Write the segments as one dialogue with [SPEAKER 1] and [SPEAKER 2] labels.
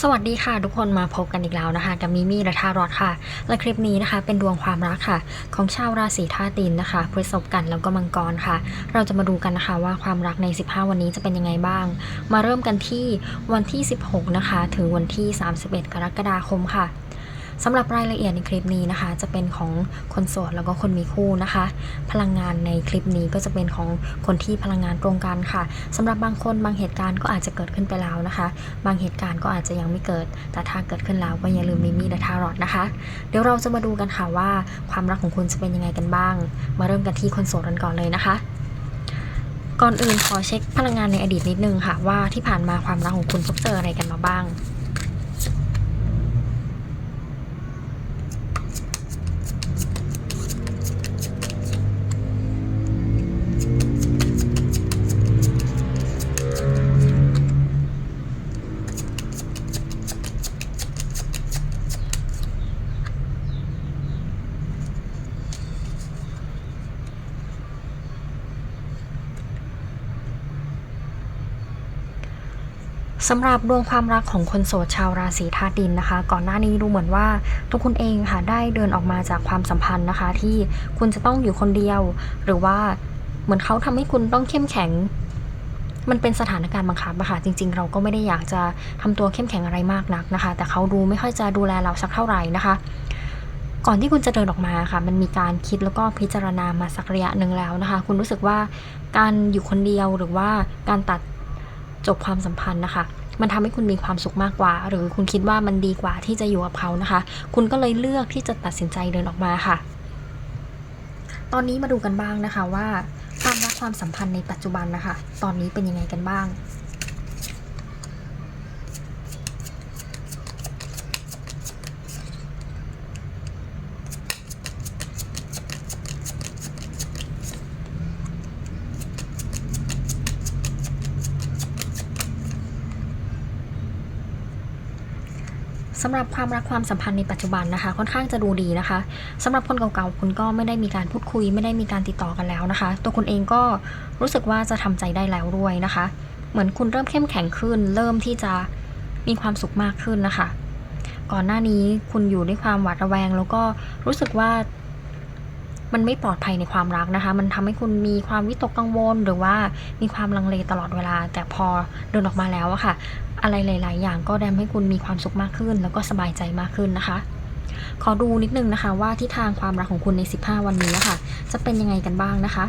[SPEAKER 1] สวัสดีค่ะทุกคนมาพบกันอีกแล้วนะคะ กับมิมี่และทารอดค่ะ และคลิปนี้นะคะ เป็นดวงความรักค่ะ ของชาวราศีธาตุดินนะคะพฤษภกันแล้วก็มังกรค่ะ เราจะมาดูกันนะคะว่าความรักใน 15 วันนี้จะเป็นยังไงบ้าง มาเริ่มกันที่วันที่ 16 นะคะ ถึงวันที่ 31 กรกฎาคมค่ะ สำหรับรายละเอียดในคลิปนี้นะคะ จะเป็นของคนโสดแล้วก็คนมีคู่นะคะ พลังงานในคลิปนี้ก็จะเป็นของคนที่พลังงานตรงกันค่ะสำหรับบางคนบางเหตุการณ์ก็อาจจะเกิดขึ้นไปแล้วนะคะ บางเหตุการณ์ก็อาจจะยังไม่เกิด แต่ถ้าเกิดขึ้นแล้วก็อย่าลืมมิมี่และทารอดนะคะ เดี๋ยวเราจะมาดูกันค่ะว่าความรักของคุณจะเป็นยังไงกันบ้าง มาเริ่มกันที่คนโสดกันก่อนเลยนะคะก่อนอื่นขอเช็คพลังงานในอดีตนิดนึงค่ะว่าที่ผ่านมาความรักของคุณพบเจออะไรกันมาบ้าง สำหรับดวงความรักของคนโสดชาวราศีธาตุดินนะคะ ก่อนหน้านี้ดูเหมือนว่าทุกคนเองค่ะได้เดินออกมาจากความสัมพันธ์นะคะ ที่คุณจะต้องอยู่คนเดียว หรือว่าเหมือนเขาทำให้คุณต้องเข้มแข็ง มันเป็นสถานการณ์บังคับอะค่ะจริง ๆ เราก็ไม่ได้อยากจะทำตัวเข้มแข็งอะไรมากนักนะคะ แต่เขาดูไม่ค่อยจะดูแลเราสักเท่าไหร่นะคะก่อนที่คุณจะเดินออกมาค่ะ มันมีการคิดแล้วก็พิจารณามาสักระยะหนึ่งแล้วนะคะ คุณรู้สึกว่าการอยู่คนเดียวหรือว่าการตัด จบความสัมพันธ์นะคะ มันทำให้คุณมีความสุขมากกว่า หรือคุณคิดว่ามันดีกว่าที่จะอยู่กับเขานะคะ คุณก็เลยเลือกที่จะตัดสินใจเดินออกมาค่ะ ตอนนี้มาดูกันบ้างนะคะว่าความรักความสัมพันธ์ในปัจจุบันนะคะ ตอนนี้เป็นยังไงกันบ้าง สำหรับความรักความสัมพันธ์ในปัจจุบันนะคะ ค่อนข้างจะดูดีนะคะสำหรับคนเก่าๆคุณก็ไม่ได้มีการพูดคุย ไม่ได้มีการติดต่อกันแล้วนะคะ ตัวคุณเองก็รู้สึกว่าจะทำใจได้แล้วด้วยนะคะ เหมือนคุณเริ่มเข้มแข็งขึ้น เริ่มที่จะมีความสุขมากขึ้นนะคะ ก่อนหน้านี้คุณอยู่ด้วยความหวาดระแวง แล้วก็รู้สึกว่ามันไม่ปลอดภัยในความรักนะคะ มันทำให้คุณมีความวิตกกังวลหรือว่ามีความลังเลตลอดเวลา แต่พอเดินออกมาแล้วอะค่ะ อะไรหลาย ๆ อย่างก็ทำให้คุณมีความสุขมากขึ้น แล้วก็สบายใจมากขึ้นนะคะ ขอดูนิดนึงนะคะว่าทิศทางความรักของคุณใน 15 วันนี้ค่ะ จะเป็นยังไงกันบ้างนะคะ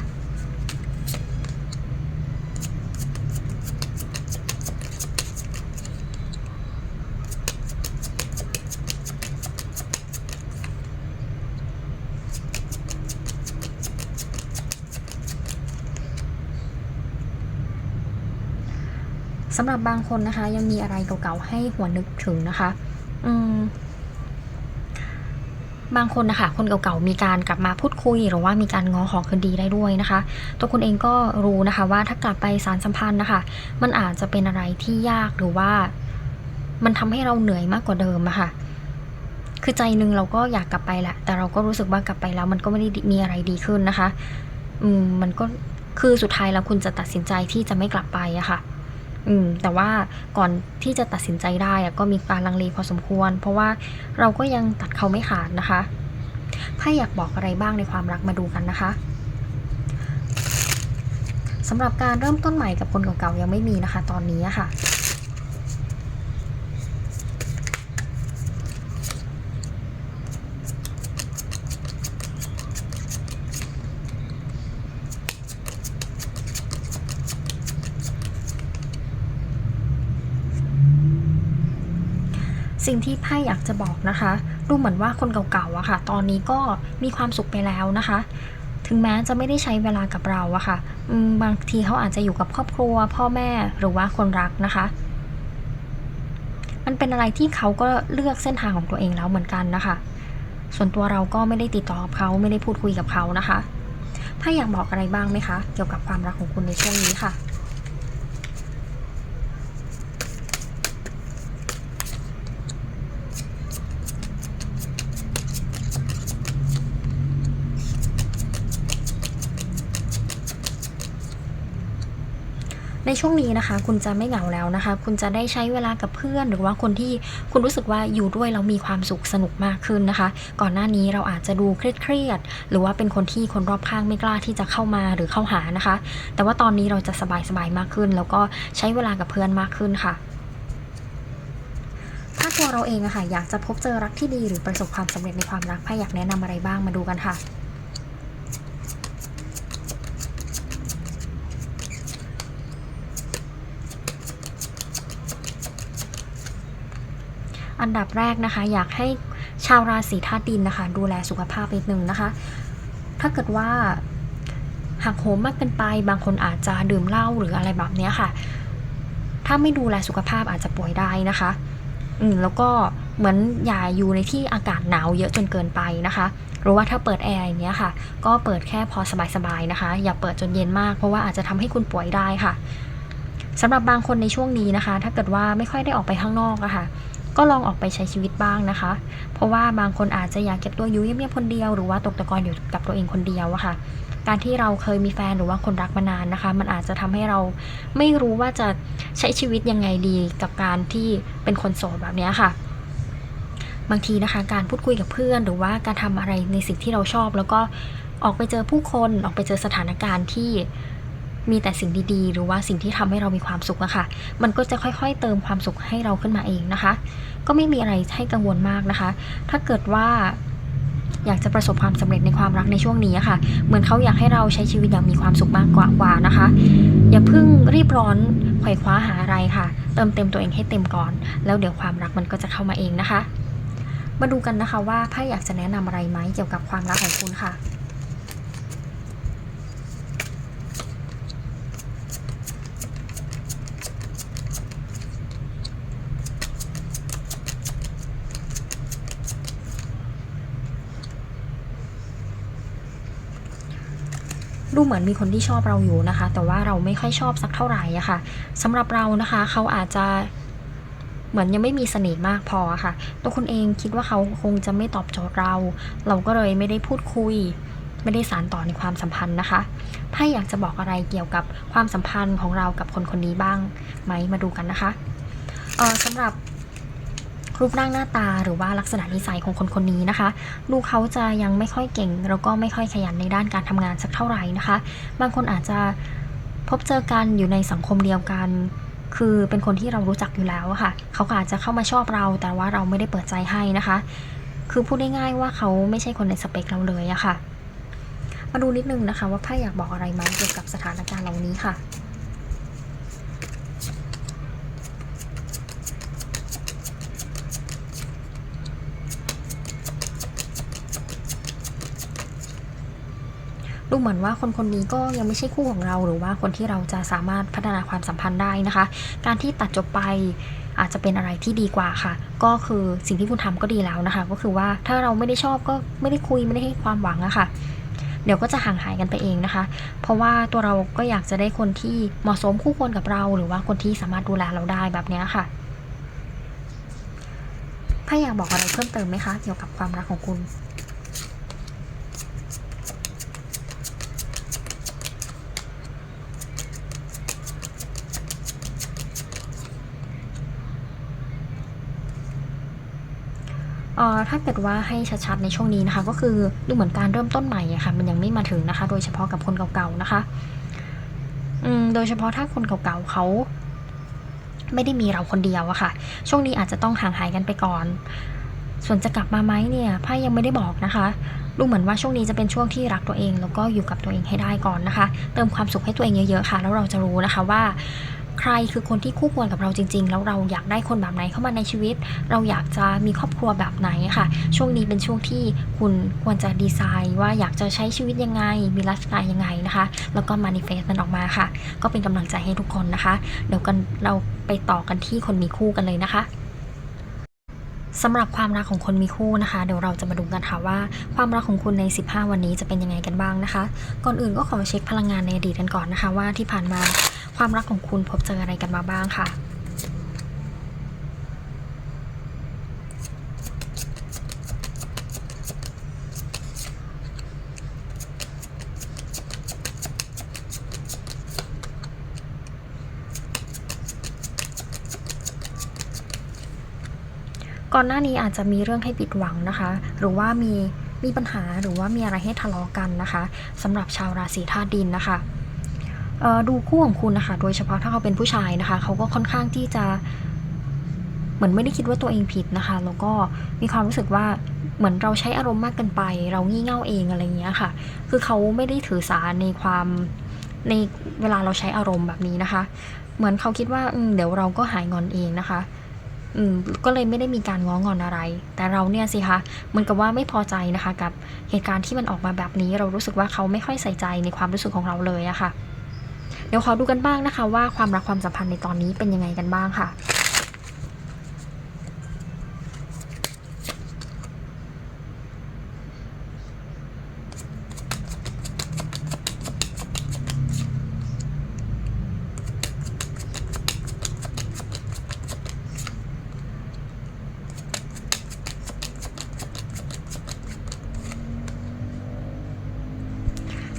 [SPEAKER 1] สำหรับบางคนนะคะ ยังมีอะไรเก่าๆให้หัวนึกถึงนะคะอืมบางคนนะคะคนเก่าๆมีการกลับมาพูดคุย หรือว่ามีการง้อขอคืนดีได้ด้วยนะคะ ตัวคุณเองก็รู้นะคะว่าถ้ากลับไปสารสัมพันธ์นะคะ มันอาจจะเป็นอะไรที่ยากหรือว่า มันทำให้เราเหนื่อยมากกว่าเดิมอะค่ะ คือใจหนึงเราก็อยากกลับไปแหละแต่เราก็รู้สึกว่ากลับไปแล้ว มันก็ไม่ได้มีอะไรดีขึ้นนะคะ อืมมันก็คือสุดท้ายแล้วคุณจะตัดสินใจที่จะไม่กลับไปอะค่ะ อืมแต่ว่าก่อนที่จะตัดสินใจได้อะก็มีการลังเลพอสมควร เพราะว่าเราก็ยังตัดเขาไม่ขาดนะคะไพ่อยากบอกอะไรบ้างในความรักมาดูกันนะคะสำหรับการเริ่มต้นใหม่กับคนเก่าๆยังไม่มีนะคะ ตอนนี้ค่ะ สิ่งที่ไพ่อยากจะบอกนะคะ ดูเหมือนว่าคนเก่าๆอะค่ะ ตอนนี้ก็มีความสุขไปแล้วนะคะ ถึงแม้จะไม่ได้ใช้เวลากับเราอะค่ะบางทีเขาอาจจะอยู่กับครอบครัว พ่อแม่หรือว่าคนรักนะคะ มันเป็นอะไรที่เขาก็เลือกเส้นทางของตัวเองแล้วเหมือนกันนะคะ ส่วนตัวเราก็ไม่ได้ติดต่อกับเขาไม่ได้พูดคุยกับเขานะคะไพ่อยากบอกอะไรบ้างไหมคะ เกี่ยวกับความรักของคุณในช่วงนี้ค่ะ ในช่วงนี้นะคะ คุณจะไม่เหงาแล้วนะคะ คุณจะได้ใช้เวลากับเพื่อน หรือว่าคนที่คุณรู้สึกว่าอยู่ด้วยแล้วมีความสุขสนุกมากขึ้นนะคะ ก่อนหน้านี้เราอาจจะดูเครียดๆหรือว่าเป็นคนที่คนรอบข้างไม่กล้าที่จะเข้ามาหรือเข้าหานะคะ แต่ว่าตอนนี้เราจะสบายๆมากขึ้น แล้วก็ใช้เวลากับเพื่อนมากขึ้นค่ะถ้าตัวเราเองอะค่ะอยากจะพบเจอรักที่ดีหรือประสบความสำเร็จในความรักไพ่อยากแนะนำอะไรบ้างมาดูกันค่ะ อันดับแรกนะคะ อยากให้ชาวราศีธาตุดินนะคะ ดูแลสุขภาพนิดนึงนะคะ ถ้าเกิดว่าหักโหมมากเกินไป บางคนอาจจะดื่มเหล้าหรืออะไรแบบเนี้ยค่ะ ถ้าไม่ดูแลสุขภาพอาจจะป่วยได้นะคะ อืมแล้วก็เหมือนอย่าอยู่ในที่อากาศหนาวเยอะจนเกินไปนะคะหรือว่าถ้าเปิดแอร์อย่างเงี้ยค่ะ ก็เปิดแค่พอสบายๆนะคะ อย่าเปิดจนเย็นมากเพราะว่าอาจจะทำให้คุณป่วยได้ค่ะสำหรับบางคนในช่วงนี้นะคะ ถ้าเกิดว่าไม่ค่อยได้ออกไปข้างนอกอะค่ะ ก็ลองออกไปใช้ชีวิตบ้างนะคะ เพราะว่าบางคนอาจจะอยากเก็บตัวอยู่เงียบๆคนเดียว หรือว่าตกตะกอนอยู่กับตัวเองคนเดียวอะค่ะ การที่เราเคยมีแฟนหรือว่าคนรักมานานนะคะ มันอาจจะทำให้เราไม่รู้ว่าจะใช้ชีวิตยังไงดีกับการที่เป็นคนโสดแบบนี้ค่ะบางทีนะคะ การพูดคุยกับเพื่อน หรือว่าการทำอะไรในสิ่งที่เราชอบ แล้วก็ออกไปเจอผู้คนออกไปเจอสถานการณ์ที่ มีแต่สิ่งดีๆ หรือว่าสิ่งที่ทำให้เรามีความสุขอะค่ะ มันก็จะค่อยๆ เติมความสุขให้เราขึ้นมาเองนะคะ ก็ไม่มีอะไรให้กังวลมากนะคะ ถ้าเกิดว่าอยากจะประสบความสำเร็จในความรักในช่วงนี้อะค่ะ เหมือนเขาอยากให้เราใช้ชีวิตอย่างมีความสุขมากกว่าวานะคะ อย่าเพิ่งรีบร้อนไขว่คว้าหาอะไรค่ะ เติมเต็มตัวเองให้เต็มก่อน แล้วเดี๋ยวความรักมันก็จะเข้ามาเองนะคะ มาดูกันนะคะว่าไพ่อยากจะแนะนำอะไรไหมเกี่ยวกับความรักของคุณค่ะ ดูเหมือนมีคนที่ชอบเราอยู่นะคะ แต่ว่าเราไม่ค่อยชอบสักเท่าไหร่อะค่ะสำหรับเรานะคะเขาอาจจะเหมือนยังไม่มีเสน่ห์มากพออะค่ะ ตัวคุณเองคิดว่าเขาคงจะไม่ตอบโจทย์เรา เราก็เลยไม่ได้พูดคุย ไม่ได้สานต่อในความสัมพันธ์นะคะไพ่อยากจะบอกอะไรเกี่ยวกับความสัมพันธ์ของเรากับคนคนนี้บ้างไหมมาดูกันนะคะเออสำหรับ รูปร่างหน้าตาหรือว่าลักษณะนิสัยของคนคนนี้นะคะดูเขาจะยังไม่ค่อยเก่ง แล้วก็ไม่ค่อยขยันในด้านการทำงานสักเท่าไหร่นะคะ บางคนอาจจะพบเจอกันอยู่ในสังคมเดียวกัน คือเป็นคนที่เรารู้จักอยู่แล้วค่ะ เขาก็อาจจะเข้ามาชอบเรา แต่ว่าเราไม่ได้เปิดใจให้นะคะ คือพูดง่ายๆว่าเขาไม่ใช่คนในสเปคเราเลยอะค่ะ มาดูนิดนึงนะคะ ว่าไพ่อยากบอกอะไรไหมเกี่ยวกับสถานการณ์เหล่านี้ค่ะ ดูเหมือนว่าคนคนนี้ก็ยังไม่ใช่คู่ของเราหรือว่าคนที่เราจะสามารถพัฒนาความสัมพันธ์ได้นะคะ การที่ตัดจบไปอาจจะเป็นอะไรที่ดีกว่าค่ะ ก็คือสิ่งที่คุณทำก็ดีแล้วนะคะ ก็คือว่าถ้าเราไม่ได้ชอบก็ไม่ได้คุยไม่ได้ให้ความหวังอะค่ะ เดี๋ยวก็จะห่างหายกันไปเองนะคะ เพราะว่าตัวเราก็อยากจะได้คนที่เหมาะสมคู่ควรกับเรา หรือว่าคนที่สามารถดูแลเราได้แบบนี้ค่ะพ่ออยากบอกอะไรเพิ่มเติมไหมคะ เกี่ยวกับความรักของคุณ ถ้าเกิดว่าให้ชัดๆในช่วงนี้นะคะ ก็คือดูเหมือนการเริ่มต้นใหม่อะค่ะมันยังไม่มาถึงนะคะ โดยเฉพาะกับคนเก่าๆนะคะอืมโดยเฉพาะถ้าคนเก่าๆเขาไม่ได้มีเราคนเดียวอะค่ะ ช่วงนี้อาจจะต้องห่างหายกันไปก่อน ส่วนจะกลับมาไหมเนี่ยไพ่ยังไม่ได้บอกนะคะ ดูเหมือนว่าช่วงนี้จะเป็นช่วงที่รักตัวเอง แล้วก็อยู่กับตัวเองให้ได้ก่อนนะคะ เติมความสุขให้ตัวเองเยอะๆค่ะ แล้วเราจะรู้นะคะว่า ใครคือคนที่คู่ควรกับเราจริง ๆ แล้วเราอยากได้คนแบบไหนเข้ามาในชีวิต เราอยากจะมีครอบครัวแบบไหนค่ะ ช่วงนี้เป็นช่วงที่คุณควรจะดีไซน์ว่าอยากจะใช้ชีวิตยังไง มีไลฟ์สไตล์ยังไงนะคะ แล้วก็มานิเฟสมันออกมาค่ะ ก็เป็นกำลังใจให้ทุกคนนะคะ เดี๋ยวกันเราไปต่อกันที่คนมีคู่กันเลยนะคะสำหรับความรักของคนมีคู่นะคะ เดี๋ยวเราจะมาดูกันค่ะว่า ความรักของคุณใน 15 วันนี้จะเป็นยังไงกันบ้างนะคะ ก่อนอื่นก็ขอเช็คพลังงานในอดีตกันก่อนนะคะ ว่าที่ผ่านมา ความรักของคุณพบเจออะไรกันมาบ้างค่ะก่อนหน้านี้อาจจะมีเรื่องให้ผิดหวังนะคะ หรือว่ามีมีปัญหาหรือว่ามีอะไรให้ทะเลาะกันนะคะสำหรับชาวราศีธาตุดินนะคะ ดูคู่ของคุณนะคะ โดยเฉพาะถ้าเขาเป็นผู้ชายนะคะ เขาก็ค่อนข้างที่จะเหมือนไม่ได้คิดว่าตัวเองผิดนะคะ แล้วก็มีความรู้สึกว่าเหมือนเราใช้อารมณ์มากเกินไป เรางี่เง่าเองอะไรเงี้ยค่ะ คือเขาไม่ได้ถือสาในความในเวลาเราใช้อารมณ์แบบนี้นะคะ เหมือนเขาคิดว่าเดี๋ยวเราก็หายงอนเองนะคะอืมก็เลยไม่ได้มีการง้องอนอะไร แต่เราเนี่ยสิคะเหมือนกับว่าไม่พอใจนะคะ กับเหตุการณ์ที่มันออกมาแบบนี้ เรารู้สึกว่าเขาไม่ค่อยใส่ใจในความรู้สึกของเราเลยอะค่ะ เดี๋ยวขอดูกันบ้างนะคะ ว่าความรักความสัมพันธ์ในตอนนี้เป็นยังไงกันบ้างค่ะ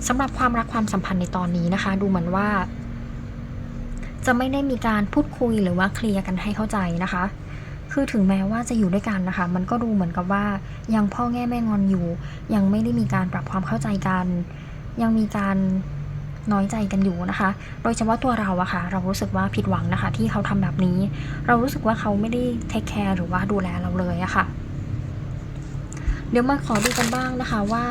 [SPEAKER 1] สำหรับความรักความสัมพันธ์ในตอนนี้นะคะ ดูเหมือนว่า จะไม่ได้มีการพูดคุยหรือว่าเคลียร์กันให้เข้าใจนะคะ คือถึงแม้ว่าจะอยู่ด้วยกันนะคะ มันก็ดูเหมือนกับว่ายังพ่อแง่แม่งอนอยู่ ยังไม่ได้มีการปรับความเข้าใจกัน ยังมีการน้อยใจกันอยู่นะคะ โดยเฉพาะตัวเราอะค่ะ เรารู้สึกว่าผิดหวังนะคะ ที่เขาทำแบบนี้ เรารู้สึกว่าเขาไม่ได้เทคแคร์หรือว่าดูแลเราเลยอะค่ะ เดี๋ยวมาขอดูกันบ้างนะคะว่า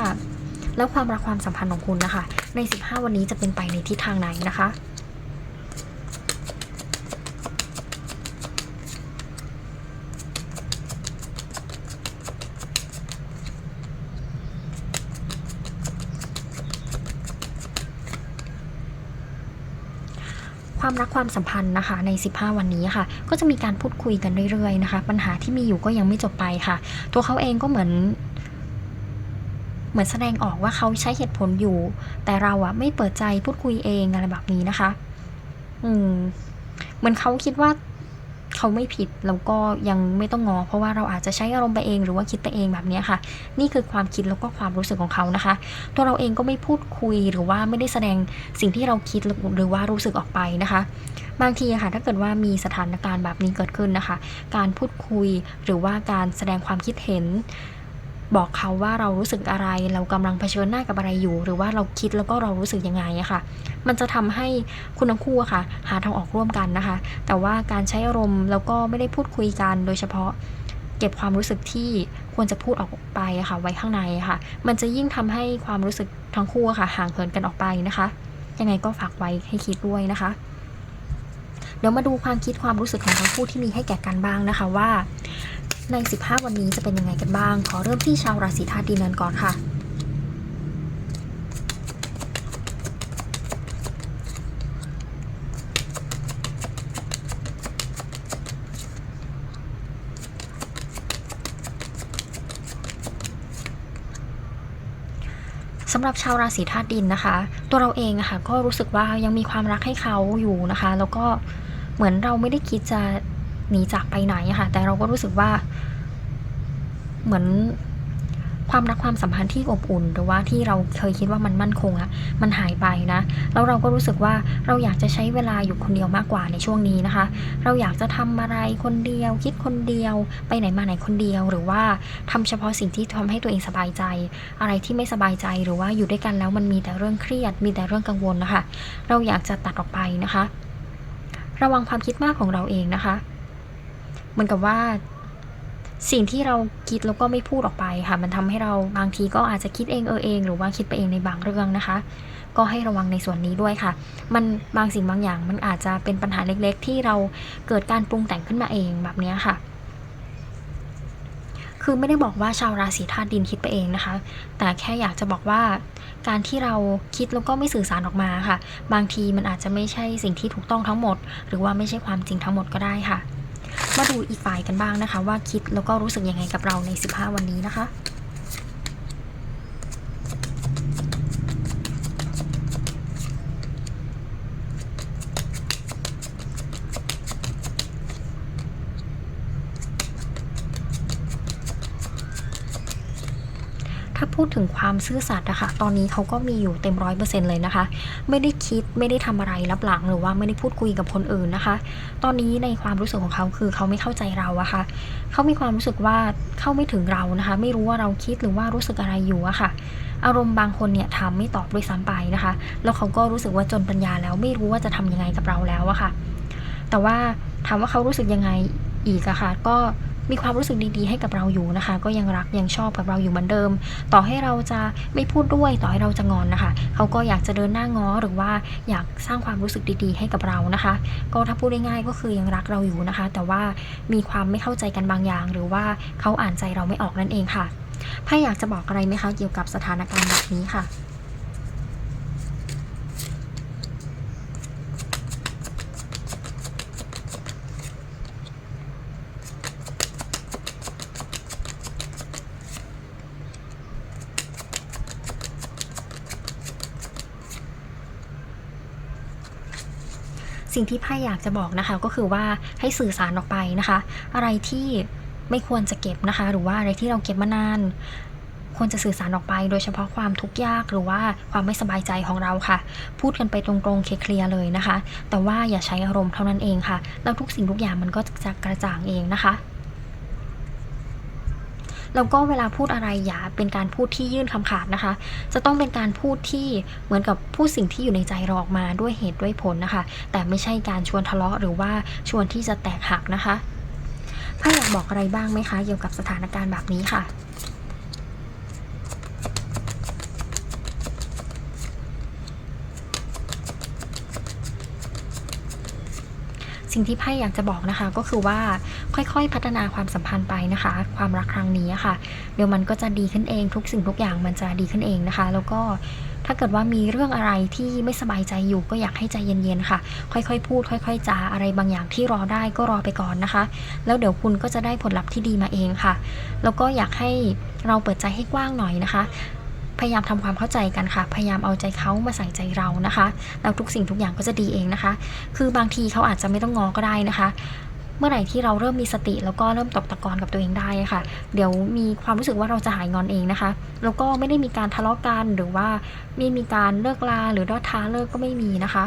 [SPEAKER 1] แล้วความรักความสัมพันธ์ของคุณนะคะ ใน 15 วันนี้จะเป็นไปในทิศทางไหนนะคะความรักความสัมพันธ์นะคะใน 15 วันนี้ค่ะ ก็จะมีการพูดคุยกันเรื่อยๆนะคะ ปัญหาที่มีอยู่ก็ยังไม่จบไปค่ะ ตัวเขาเองก็เหมือน เหมือนแสดงออกว่าเขาใช้เหตุผลอยู่ แต่เราอะไม่เปิดใจพูดคุยเองอะไรแบบนี้นะคะ อืมเหมือนเขาคิดว่าเขาไม่ผิดแล้วก็ยังไม่ต้องงอ เพราะว่าเราอาจจะใช้อารมณ์ไปเองหรือว่าคิดไปเองแบบนี้ค่ะ นี่คือความคิดแล้วก็ความรู้สึกของเขานะคะ ตัวเราเองก็ไม่พูดคุยหรือว่าไม่ได้แสดงสิ่งที่เราคิดหรือว่ารู้สึกออกไปนะคะ บางทีค่ะถ้าเกิดว่ามีสถานการณ์แบบนี้เกิดขึ้นนะคะ การพูดคุยหรือว่าการแสดงความคิดเห็น บอกเขาว่าเรารู้สึกอะไร เรากำลังเผชิญหน้ากับอะไรอยู่ หรือว่าเราคิดแล้วก็เรารู้สึกยังไงอะค่ะ มันจะทำให้คุณทั้งคู่อะค่ะ หาทางออกร่วมกันนะคะ แต่ว่าการใช้อารมณ์แล้วก็ไม่ได้พูดคุยกัน โดยเฉพาะเก็บความรู้สึกที่ควรจะพูดออกไปอะค่ะ ไว้ข้างในอะค่ะ มันจะยิ่งทำให้ความรู้สึกทั้งคู่อะค่ะ ห่างเหินกันออกไปนะคะ ยังไงก็ฝากไว้ให้คิดด้วยนะคะ เดี๋ยวมาดูความคิดความรู้สึกของทั้งคู่ที่มีให้แก่กันบ้างนะคะว่า ใน 15 วันนี้จะเป็นยังไงกันบ้าง ขอเริ่มที่ชาวราศีธาตุดินกันก่อนค่ะ สำหรับชาวราศีธาตุดินนะคะ ตัวเราเองะค่ะก็รู้สึกว่ายังมีความรักให้เขาอยู่นะคะ แล้วก็เหมือนเราไม่ได้คิดจะหนีจากไปไหนะค่ะ แต่เราก็รู้สึกว่า เหมือนความรักความสัมพันธ์ที่อบอุ่น หรือว่าที่เราเคยคิดว่ามันมั่นคงอะมันหายไปนะ แล้วเราก็รู้สึกว่าเราอยากจะใช้เวลาอยู่คนเดียวมากกว่าในช่วงนี้นะคะ เราอยากจะทำอะไรคนเดียว คิดคนเดียว ไปไหนมาไหนคนเดียว หรือว่าทำเฉพาะสิ่งที่ทำให้ตัวเองสบายใจ อะไรที่ไม่สบายใจหรือว่าอยู่ด้วยกันแล้วมันมีแต่เรื่องเครียด มีแต่เรื่องกังวลนะคะ เราอยากจะตัดออกไปนะคะ ระวังความคิดมากของเราเองนะคะ เหมือนกับว่า สิ่งที่เราคิดแล้วก็ไม่พูดออกไปค่ะ มันทำให้เราบางทีก็อาจจะคิดเองเออเอง หรือว่าคิดไปเองในบางเรื่องนะคะ ก็ให้ระวังในส่วนนี้ด้วยค่ะ มันบางสิ่งบางอย่างมันอาจจะเป็นปัญหาเล็กๆ ที่เราเกิดการปรุงแต่งขึ้นมาเองแบบนี้ค่ะ คือไม่ได้บอกว่าชาวราศีธาตุดินคิดไปเองนะคะ แต่แค่อยากจะบอกว่าการที่เราคิดแล้วก็ไม่สื่อสารออกมาค่ะ บางทีมันอาจจะไม่ใช่สิ่งที่ถูกต้องทั้งหมด หรือว่าไม่ใช่ความจริงทั้งหมดก็ได้ค่ะ มาดูอีกฝ่ายกันบ้างนะคะ ว่าคิดแล้วก็รู้สึกยังไงกับเราใน 15 วันนี้นะคะ ถ้าพูดถึงความซื่อสัตย์อะคะตอนนี้เขาก็มีอยู่เต็มร้อยเปอร์เซ็นต์เลยนะคะ ไม่ได้คิดไม่ได้ทำอะไรรับหลังหรือว่าไม่ได้พูดคุยกับคนอื่นนะคะ ตอนนี้ในความรู้สึกของเขาคือเขาไม่เข้าใจเราอะค่ะเขามีความรู้สึกว่าเข้าไม่ถึงเรานะคะ ไม่รู้ว่าเราคิดหรือว่ารู้สึกอะไรอยู่อะค่ะ อารมณ์บางคนเนี่ยถามไม่ตอบด้วยซ้ำไปนะคะ แล้วเขาก็รู้สึกว่าจนปัญญาแล้วไม่รู้ว่าจะทำยังไงกับเราแล้วอะค่ะ แต่ว่าถามว่าเขารู้สึกยังไงอีกอะค่ะก็ มีความรู้สึกดีๆ ให้กับเราอยู่นะคะ ก็ยังรักยังชอบกับเราอยู่เหมือนเดิม ต่อให้เราจะไม่พูดด้วยต่อให้เราจะงอนนะคะ เขาก็อยากจะเดินหน้าง้อหรือว่าอยากสร้างความรู้สึกดีๆ ให้กับเรานะคะ ก็ถ้าพูดง่ายๆก็คือยังรักเราอยู่นะคะ แต่ว่ามีความไม่เข้าใจกันบางอย่าง หรือว่าเขาอ่านใจเราไม่ออกนั่นเองค่ะไพ่อยากจะบอกอะไรไหมคะเกี่ยวกับสถานการณ์แบบนี้ค่ะ สิ่งที่ไพ่อยากจะบอกนะคะ ก็คือว่าให้สื่อสารออกไปนะคะ อะไรที่ไม่ควรจะเก็บนะคะ หรือว่าอะไรที่เราเก็บมานาน ควรจะสื่อสารออกไป โดยเฉพาะความทุกข์ยากหรือว่าความไม่สบายใจของเราค่ะ พูดกันไปตรงๆเคลียร์เลยนะคะ แต่ว่าอย่าใช้อารมณ์เท่านั้นเองค่ะ แล้วทุกสิ่งทุกอย่างมันก็จะกระจ่างเองนะคะ แล้วก็เวลาพูดอะไรอย่าเป็นการพูดที่ยื่นคำขาดนะคะ จะต้องเป็นการพูดที่เหมือนกับพูดสิ่งที่อยู่ในใจเราออกมาด้วยเหตุด้วยผลนะคะ แต่ไม่ใช่การชวนทะเลาะหรือว่าชวนที่จะแตกหักนะคะถ้าอยากบอกอะไรบ้างไหมคะ เกี่ยวกับสถานการณ์แบบนี้ค่ะ สิ่งที่ไพ่อยากจะบอกนะคะ ก็คือว่าค่อยๆพัฒนาความสัมพันธ์ไปนะคะ ความรักครั้งนี้ค่ะ เดี๋ยวมันก็จะดีขึ้นเองทุกสิ่งทุกอย่างมันจะดีขึ้นเองนะคะ แล้วก็ถ้าเกิดว่ามีเรื่องอะไรที่ไม่สบายใจอยู่ก็อยากให้ใจเย็นๆค่ะ ค่อยๆ พูด ค่อย ๆจาอะไรบางอย่างที่รอได้ก็รอไปก่อนนะคะ แล้วเดี๋ยวคุณก็จะได้ผลลัพธ์ที่ดีมาเองค่ะ แล้วก็อยากให้เราเปิดใจให้กว้างหน่อยนะคะ พยายามทำความเข้าใจกันค่ะ พยายามเอาใจเขามาใส่ใจเรานะคะแล้วทุกสิ่งทุกอย่างก็จะดีเองนะคะ คือบางทีเขาอาจจะไม่ต้องงอก็ได้นะคะเมื่อไหร่ที่เราเริ่มมีสติแล้วก็เริ่มตกตะกอนกับตัวเองได้ค่ะ เดี๋ยวมีความรู้สึกว่าเราจะหายงอนเองนะคะ แล้วก็ไม่ได้มีการทะเลาะกันหรือว่าไม่มีการเลิกลาหรือดอท้าเลิกก็ไม่มีนะคะ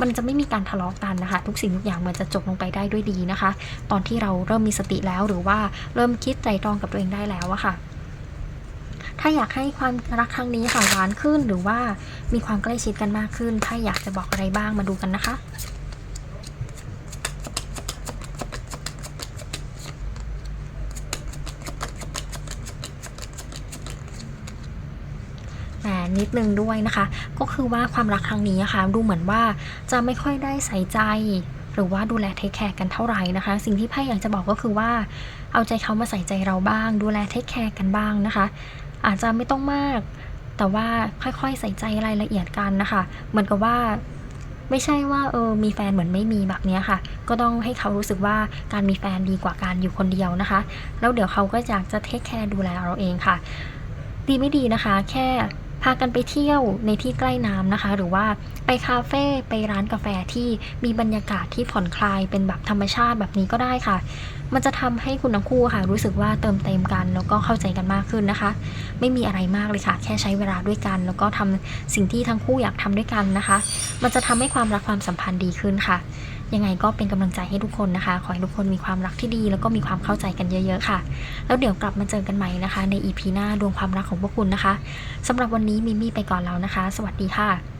[SPEAKER 1] มันจะไม่มีการทะเลาะกันนะคะ ทุกสิ่งทุกอย่างมันจะจบลงไปได้ด้วยดีนะคะ ตอนที่เราเริ่มมีสติแล้วหรือว่าเริ่มคิดไตรตรองกับตัวเองได้แล้วอะค่ะ ถ้าอยากให้ความรักครั้งนี้ค่ะหวานขึ้นหรือว่ามีความใกล้ชิดกันมากขึ้น ถ้าอยากจะบอกอะไรบ้างมาดูกันนะคะแต่นิดนึงด้วยนะคะ ก็คือว่าความรักครั้งนี้นะคะดูเหมือนว่าจะไม่ค่อยได้ใส่ใจ หรือว่าดูแลเทคแคร์กันเท่าไหร่นะคะ สิ่งที่ไพ่อยากจะบอกก็คือว่า เอาใจเขามาใส่ใจเราบ้าง ดูแลเทคแคร์กันบ้างนะคะ อาจจะไม่ต้องมาก แต่ว่าค่อยๆใส่ใจรายละเอียดกันนะคะ เหมือนกับว่าไม่ใช่ว่าเออมีแฟนเหมือนไม่มีแบบเนี้ยค่ะ ก็ต้องให้เขารู้สึกว่าการมีแฟนดีกว่าการอยู่คนเดียวนะคะ แล้วเดี๋ยวเขาก็อยากจะเทคแคร์ดูแลเราเองค่ะ ดีไม่ดีนะคะ แค่ พากันไปเที่ยวในที่ใกล้น้ำนะคะ หรือว่าไปคาเฟ่ไปร้านกาแฟที่มีบรรยากาศที่ผ่อนคลายเป็นแบบธรรมชาติแบบนี้ก็ได้ค่ะ มันจะทำให้คุณทั้งคู่ค่ะ รู้สึกว่าเติมเต็มกัน แล้วก็เข้าใจกันมากขึ้นนะคะ ไม่มีอะไรมากเลยค่ะ แค่ใช้เวลาด้วยกัน แล้วก็ทำสิ่งที่ทั้งคู่อยากทำด้วยกันนะคะ มันจะทำให้ความรักความสัมพันธ์ดีขึ้นค่ะ ยังไงก็เป็นกำลังใจให้ทุกคนนะคะ ขอให้ทุกคนมีความรักที่ดี แล้วก็มีความเข้าใจกันเยอะ ๆ ค่ะ แล้วเดี๋ยวกลับมาเจอกันใหม่นะคะ ในอีพีหน้าดวงความรักของพวกคุณนะคะสำหรับวันนี้มิมี่ไปก่อนแล้วนะคะ สวัสดีค่ะ